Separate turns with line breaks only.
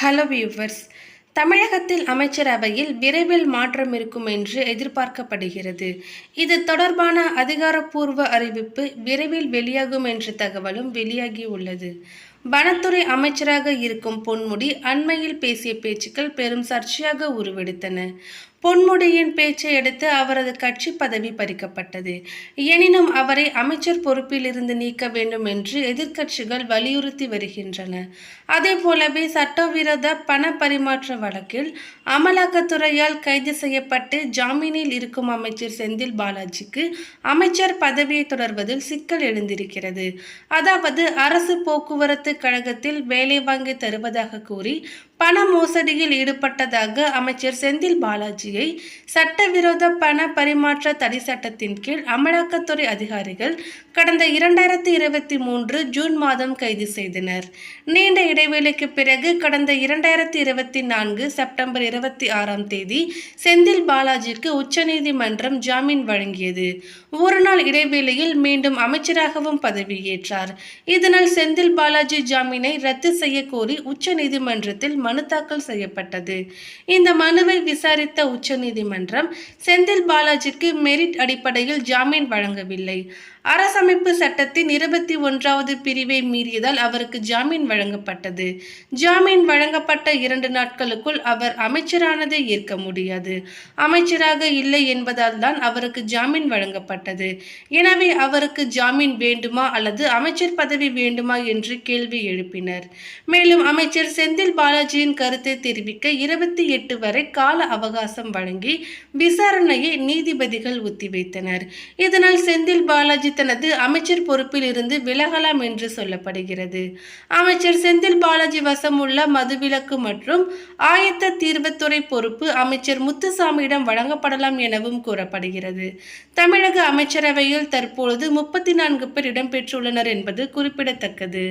hello viewers தமிழகத்தில் அமைச்சரவையில் விரைவில் மாற்றம் இருக்கும் என்று எதிர்பார்க்கப்படுகிறது இது தொடர்பான அதிகாரப்பூர்வ அறிவிப்பு விரைவில் வெளியாகும் என்ற தகவலும் வெளியாகியுள்ளது வனத்துறை அமைச்சராக இருக்கும் பொன்முடி அண்மையில் பேசிய பேச்சுக்கள் பெரும் சர்ச்சையாக உருவெடுத்தன பொன்முடியின் பேச்சை எடுத்து அவரது கட்சி பதவி பறிக்கப்பட்டது எனினும் அவரை அமைச்சர் பொறுப்பில் இருந்து நீக்க வேண்டும் என்று எதிர்க்கட்சிகள் வலியுறுத்தி வருகின்றன அதே போலவே சட்டவிரோத பண பரிமாற்ற வழக்கில் அமலாக்கத்துறையால் கைது செய்யப்பட்டு ஜாமீனில் இருக்கும் அமைச்சர் செந்தில் பாலாஜிக்கு அமைச்சர் பதவியை தொடர்வதில் சிக்கல் எழுந்திருக்கிறது அதாவது அரசு போக்குவரத்து கழகத்தில் வேலை வாங்கி தருவதாக கூறி பண மோசடியில் ஈடுபட்டதாக அமைச்சர் செந்தில் பாலாஜி முயற்சியை சட்டவிரோத பண பரிமாற்ற தடை சட்டத்தின் கீழ் அமலாக்கத்துறை அதிகாரிகள் கடந்த இரண்டாயிரத்தி இருபத்தி மூன்று ஜூன் மாதம் கைது செய்தனர் நீண்ட இடைவேளைக்கு பிறகு கடந்த இரண்டாயிரத்தி இருபத்தி நான்கு செப்டம்பர் இருபத்தி ஆறாம் தேதி செந்தில் பாலாஜிக்கு உச்சநீதிமன்றம் ஜாமீன் வழங்கியது ஒரு நாள் இடைவேளையில் மீண்டும் அமைச்சராகவும் பதவியேற்றார் இதனால் செந்தில் பாலாஜி ஜாமீனை ரத்து செய்ய கோரி உச்ச நீதிமன்றத்தில் மனு தாக்கல் செய்யப்பட்டது இந்த மனுவை விசாரித்த உச்சநீதிமன்றம் செந்தில் பாலாஜிக்கு மெரிட் அடிப்படையில் ஜாமீன் வழங்கவில்லை அரசமைப்பு சட்டத்தின் இருபத்தி ஒன்றாவது பிரிவை மீறியதால் அவருக்கு ஜாமீன் வழங்கப்பட்டது ஜாமீன் வழங்கப்பட்ட இரண்டு நாட்களுக்குள் அவர் அமைச்சரானதை ஏற்க முடியாது அமைச்சராக இல்லை என்பதால் தான் அவருக்கு ஜாமீன் வழங்கப்பட்டது எனவே அவருக்கு ஜாமீன் வேண்டுமா அல்லது அமைச்சர் பதவி வேண்டுமா என்று கேள்வி எழுப்பினர் மேலும் அமைச்சர் செந்தில் பாலாஜியின் கருத்தை தெரிவிக்க இருபத்தி எட்டு வரை கால அவகாசம் வழங்கி விசாரணையை நீதிபதிகள் ஒத்திவைத்தனர் இதனால் செந்தில் பாலாஜி தனது அமைச்சர் பொறுப்பில் இருந்து விலகலாம் என்று சொல்லப்படுகிறது அமைச்சர் செந்தில் பாலாஜி வசம் உள்ள மதுவிலக்கு மற்றும் ஆயத்த தீர்வுத்துறை பொறுப்பு அமைச்சர் முத்துசாமியிடம் வழங்கப்படலாம் எனவும் கூறப்படுகிறது தமிழக அமைச்சரவையில் தற்பொழுது முப்பத்தி நான்கு பேர் இடம்பெற்றுள்ளனர் என்பது குறிப்பிடத்தக்கது